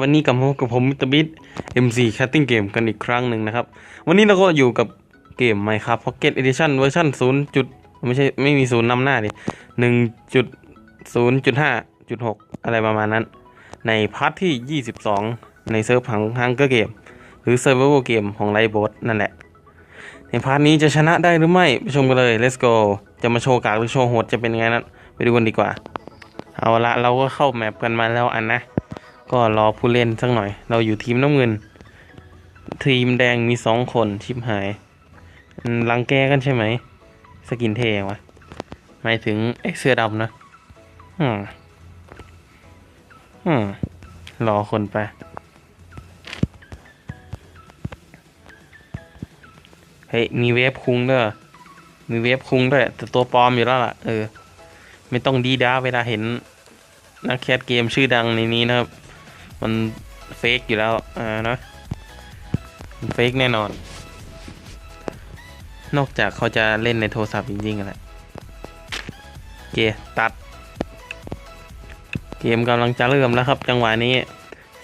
วันนี้กับผมกับผมมิตรบิท MC Cutting Game กันอีกครั้งหนึ่งนะครับ วันนี้เราก็อยู่กับเกม Minecraft Pocket Edition เวอร์ชัน0จุดไม่ใช่ไม่มีศูนย์นำหน้าดิหนึ่งจุดศูนย์จุดห้าจุดหกอะไรประมาณนั้น ในพาร์ทที่ 22 ในเซิร์ฟของฮังเกอร์เกมหรือเซิร์ฟเวอร์เกมของไลบอสนั่นแหละ ในพาร์ทนี้จะชนะได้หรือไม่ ไปชมกันเลย let's go จะมาโชว์กากหรือโชว์โหดจะเป็นไงนั้นไปดูกันดีกว่า เอาละเราก็เข้าแมปกันมาแล้วอันนะ ก็รอผู้เล่นสักหน่อย เราอยู่ทีมน้ำเงิน ทีมแดงมีสองคนชิบหายรังแกกันใช่ไหม สกินเทวะหมายถึงเอ็กเสื้อดำนะ อืม อืม รอคนไป เฮ้ย มีเวฟคุงด้วยมีเวฟคุงด้วย แต่ตัวปลอมอยู่แล้วล่ะ เออ ไม่ต้องดีด้าเวลาเห็นนักแคสเกมชื่อดังในนี้นะครับ มันเฟกอยู่แล้วอ่านะมันเฟกแน่นอน นอกจากเขาจะเล่นในโทรศัพท์จริงๆแหละเคตัด เกมกำลังจะเริ่มแล้วครับ จังหวะนี้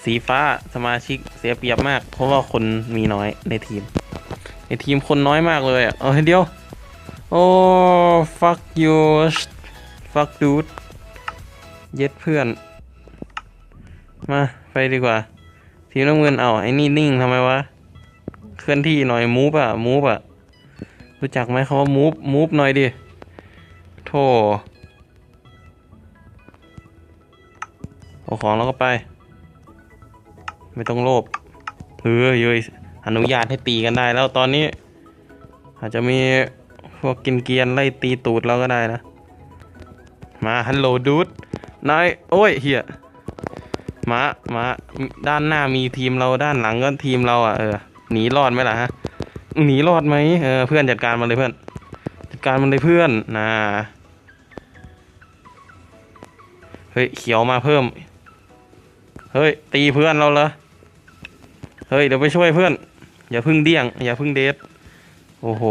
สีฟ้าสมาชิกเสียเปรียบมาก เพราะว่าคนมีน้อยในทีม ในทีมคนน้อยมากเลยอะเอาเดียว โอ้ fuck you fuck dude เย็ดเพื่อน มา ไปดีกว่า ทีมน้ำเงินเอาไอ้นี่นิ่งทำไมวะ เคลื่อนที่หน่อยมูฟอะมูฟอะรู้จักไหมคำว่ามูฟมูฟหน่อยดิโธ่เอาของแล้วก็ไป ไม่ต้องโลภเฮ้ยเยอนุญาตให้ตีกันได้แล้วตอนนี้ อาจจะมีพวกกินเกียนไล่ตีตูดเราก็ได้นะ มาฮัลโหลดูดนายโอ้ยเฮีย มามาด้านหน้ามีทีมเราด้านหลังก็ทีมเราอะเออหนีรอดไหมล่ะฮะหนีรอดไหมเออเพื่อนจัดการมันเลยเพื่อน จัดการมันเลยเพื่อนนะเฮ้ยเขียวมาเพิ่ม เฮ้ยตีเพื่อนเราเหรอเฮ้ยเดี๋ยวไปช่วยเพื่อน อย่าพึ่งเดี้ยง อย่าพึ่งเดทโอ้โห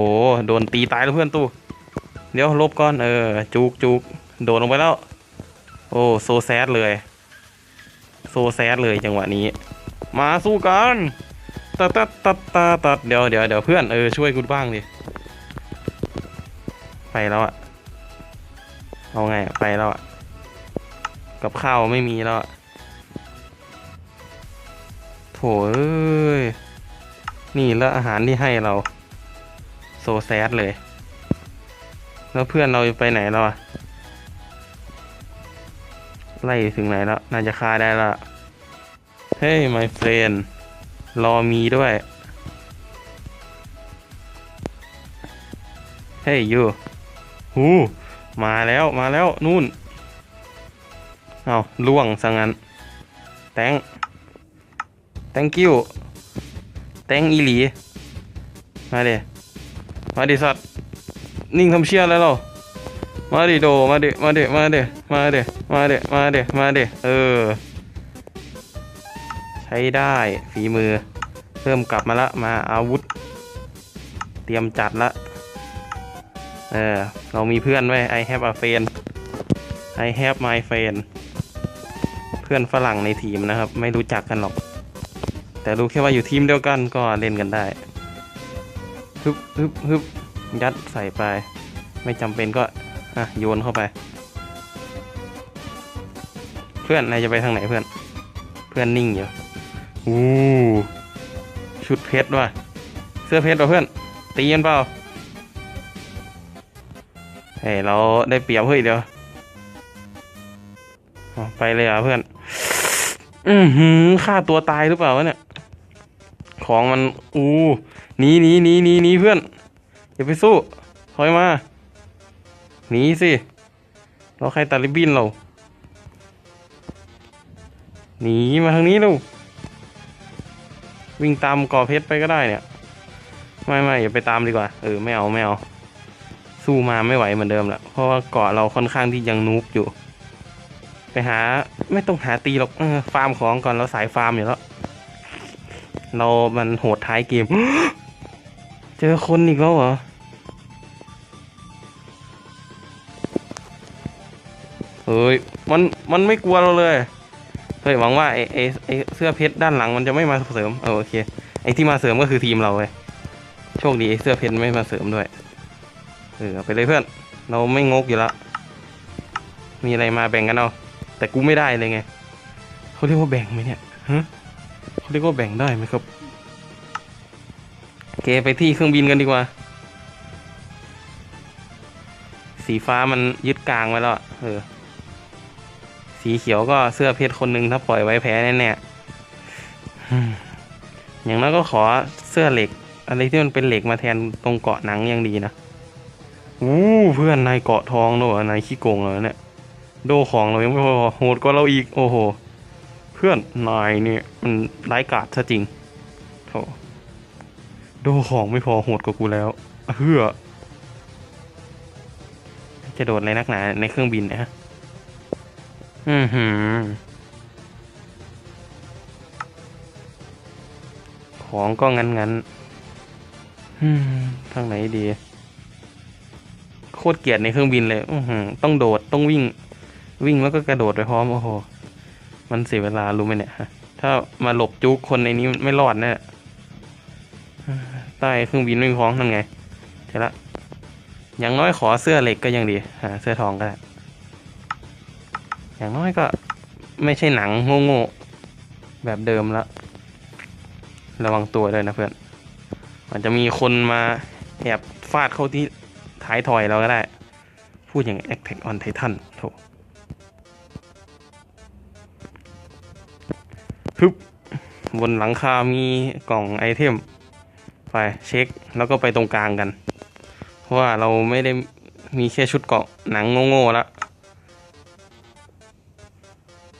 โดนตีตายแล้วเพื่อนตู้เดี๋ยวลบก่อนเออจุกจุกโดดลงไปแล้ว โอ้โซแซดเลย โซแซดเลยจังหวะนี้ มาสู้กันตัดตัดตัดตัดตัดเดี๋ยวเดี๋ยวเดี๋ยวเพื่อนเออช่วยกูบ้างดิไปแล้วอะเอาไงไปแล้วอะกับข้าวไม่มีแล้วอะโถเอ้ยนี่แล้วอาหารที่ให้เรา โซแซดเลย แล้วเพื่อนเราไปไหนแล้วอะ ไล่ถึงไหนแล้ว น่าจะฆ่าได้ละเฮ้ย my friend รอมีด้วย เฮ้ยยูหูมาแล้วมาแล้ว นู่น เอาล่วงสังงั้นแตง thank you แตงอีหลี มาเดมาดิสัตว์ นิ่งทำเชี่ยแล้วเรามาดิโด มาดิมาดิมาดิมาดิ มาเดิมาเดิมาเดิเออ ใช้ได้ฝีมือเริ่มกลับมาละมาอาวุธ เตรียมจัดละ เออ เรามีเพื่อนไว้ I have a friend I have my friend เพื่อนฝรั่งในทีมนะครับ ไม่รู้จักกันหรอก แต่รู้แค่ว่าอยู่ทีมเดียวกันก็เล่นกันได้ฮึบฮึบฮึบยัดใส่ไป ไม่จำเป็นก็อะโยนเข้าไป เพื่อนนายจะไปทางไหนเพื่อน เพื่อนนิ่งอยู่อู้ชุดเพชรว่ะเสื้อเพชรว่ะเพื่อน ตีกันเปล่าเฮ้ยเราได้เปรียบเฮ้ยเดี๋ยวอ๋อไปเลยอะเพื่อน อือหือฆ่าตัวตายหรือเปล่าวะเนี่ย ของมัน อู้หนีหนีหนีหนีหนีเพื่อนอย่าไปสู้ถอยมาหนีสิ เราใครตัดริบบินเรา หนีมาทางนี้ลูกวิ่งตามก่อเพชรไปก็ได้เนี่ย ไม่ไม่อย่าไปตามดีกว่า เออไม่เอาไม่เอา สู้มาไม่ไหวเหมือนเดิมแหละเพราะว่าเกาะเราค่อนข้างที่ยังนูบอยู่ ไปหาไม่ต้องหาตีหรอกออฟาร์มของก่อนเราสายฟาร์มอยู่แล้ว เรามันโหดท้ายเกม เจอคนอีกแล้วเหรอเฮ้ยมันมันไม่กลัวเราเลย เฮ้ยหวังว่าไอไอไอเสื้อเพชรด้านหลังมันจะไม่มาเสริมเออโอเคไอ้ที่มาเสริมก็คือทีมเราเว้ยโชคดีไอ้เสื้อเพชรไม่มาเสริมด้วยเออไปเลยเพื่อน เราไม่งกอยู่แล้วมีอะไรมาแบ่งกันเอาแต่กูไม่ได้เลยไงเขาเรียกว่าแบ่งไหมเนี่ยฮะเขาเรียกว่าแบ่งได้ไหมครับโอเคไปที่เครื่องบินกันดีกว่า สีฟ้ามันยึดกลางไว้แล้วเออ สีเขียวก็เสื้อเพชรคนหนึ่งถ้าปล่อยไว้แพ้แน่ๆอืมอย่างนั้นก็ขอเสื้อเหล็ก อะไรที่มันเป็นเหล็กมาแทนตรงเกาะหนังยังดีนะอู้เพื่อนนายเกาะทองด้วยนายขี้โกงเลยเนี่ย โดของเรายังไม่พอโหดกว่าเราอีกโอ้โห เพื่อนนายเนี่ยมันร้ายกาจซะจริงโถโดของไม่พอโหดกว่ากูแล้วเฮือจะโดดอะไรนักหนาในเครื่องบินนะฮะ อือหือ ของก็งั้นงั้นๆอืมทางไหนดี โคตรเกลียดในเครื่องบินเลย อือหือ ต้องโดดต้องวิ่ง วิ่งแล้วก็กระโดดไปพร้อม โอ้โห มันเสียเวลารู้ไหมเนี่ยฮะถ้ามาหลบจุกคนในนี้ไม่รอดแน่ใต้เครื่องบินไม่มีของทำไงเสร็จละอย่างน้อยขอเสื้อเหล็กก็ยังดีหาเสื้อทองก็ได้ อย่างน้อยก็ไม่ใช่หนังโง่ๆแบบเดิมละ ระวังตัวเลยนะเพื่อนมันจะมีคนมาแอบฟาดเข้าที่ท้ายถอยเราก็ได้ พูดอย่าง Attack on Titan โถฮึบบนหลังคา มีกล่องไอเทม ไปเช็ค แล้วก็ไปตรงกลางกัน เพราะว่าเราไม่ได้มีแค่ชุดเกาะหนังโง่ๆแล้ว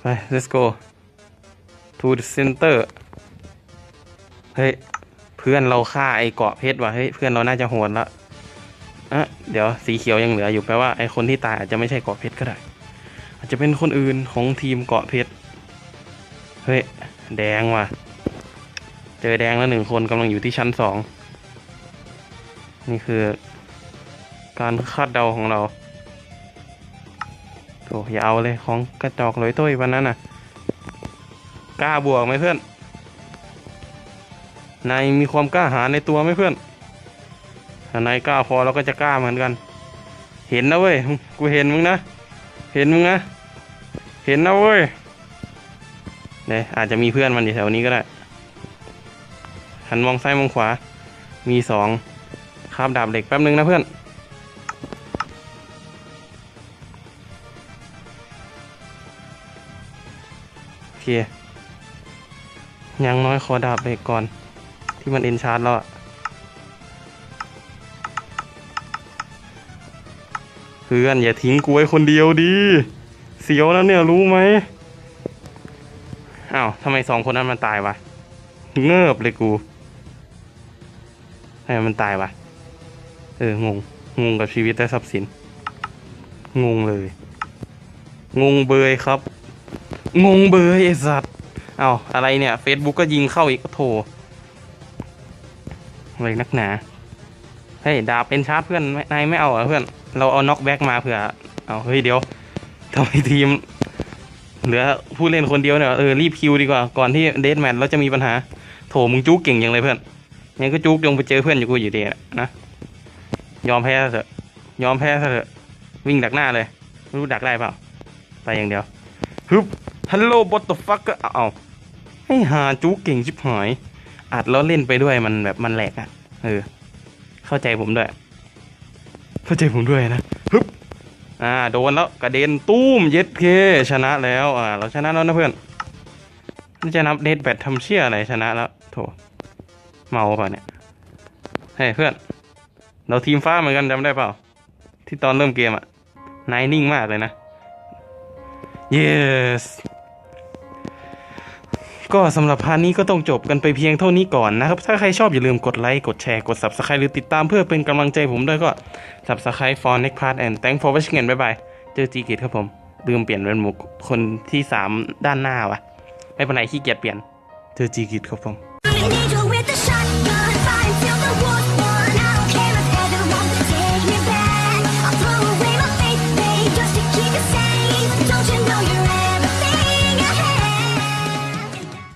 ไป let's go to the center เฮ้ย เพื่อนเราฆ่าไอ้เกาะเพชรว่ะ เฮ้ย เพื่อนเราน่าจะโหดละอะเดี๋ยวสีเขียวยังเหลืออยู่แปลว่าไอ้คนที่ตายอาจจะไม่ใช่เกาะเพชรก็ได้ อาจจะเป็นคนอื่นของทีมเกาะเพชร เฮ้ย แดงว่ะ เจอแดงแล้วหนึ่งคนกำลังอยู่ที่ชั้นสอง นี่คือ การคาดเดาของเรา อย่าเอาเลยของกระจอกลอยตุ้ยวันนั้นน่ะ กล้าบวกไหมเพื่อน นายมีความกล้าหาญในตัวไหมเพื่อน ถ้านายกล้าพอเราก็จะกล้าเหมือนกัน เห็นนะเว้ย กูเห็นมึงนะ เห็นมึงนะ เห็นนะเว้ยเนี่ยอาจจะมีเพื่อนมันอยู่แถวนี้ก็ได้ หันมองซ้ายมองขวา มีสองคาบดาบเหล็กแป๊บนึงนะเพื่อน เคยังน้อยขอดาบเหล็กก่อน ที่มันเอ็นชาร์จแล้วอะเพื่อนอย่าทิ้งกูไว้คนเดียวดี เสียวแล้วเนี่ยรู้ไหมอ้าวทำไมสองคนนั้นมันตายวะ เงิบเลยกูทำไมมันตายวะ เอองง งงกับชีวิตและทรัพย์สิน งงเลย งงเบยครับ งงเบยไอ้สัตว์เอาอะไรเนี่ย Facebook ก็ยิงเข้าอีกก็โถอะไรนักหนา เฮ้ยดาบเป็นชาร์จเพื่อนนายไม่เอาเหรอเพื่อน เราเอาน็อกแบ็กมาเผื่อ เอาเฮ้ยเดี๋ยวทำไมทีม เหลือผู้เล่นคนเดียวเนี่ยเออรีบคิวดีกว่า ก่อนที่เดทแมทเราจะมีปัญหา โถมึงจุกเก่งยังเลยเพื่อนยังก็จุกยงไปเจอเพื่อนอยู่กูอยู่ดีนะยอมแพ้เถอะยอมแพ้เถอะวิ่งดักหน้าเลย ไม่รู้ดักได้เปล่า ไปอย่างเดียวฮึบ ฮัลโหลบอตเตอร์ฟักก็เอาให้หาจุกเก่งชิบหายอัดแล้วเล่นไปด้วยมันแบบมันแหลกอะเออ เข้าใจผมด้วย เข้าใจผมด้วยนะฮึบอ่าโดนแล้วกระเด็นตุ้มเย็ดเคชนะแล้วอ่าเราชนะแล้วนะเพื่อนนี่จะนับเดทแบททำเชี่ยอะไรชนะแล้วโถเมาเปล่าเนี่ยเฮ้ยเพื่อน เราทีมฟ้าเหมือนกันจำได้เปล่า ที่ตอนเริ่มเกมอะนายนิ่งมากเลยนะ yes ก็สำหรับพาร์ทนี้ก็ต้องจบกันไปเพียงเท่านี้ก่อนนะครับ ถ้าใครชอบอย่าลืมกดไลค์ กดแชร์ กด subscribe หรือติดตามเพื่อเป็นกำลังใจผมด้วยก็ subscribe for next part and thank for watching and bye bye เจอจีกิตครับผม ลืมเปลี่ยนเป็นหมุกคนที่สามด้านหน้าวะไม่เป็นไรขี้เกียจเปลี่ยน เจอจีกิตครับผม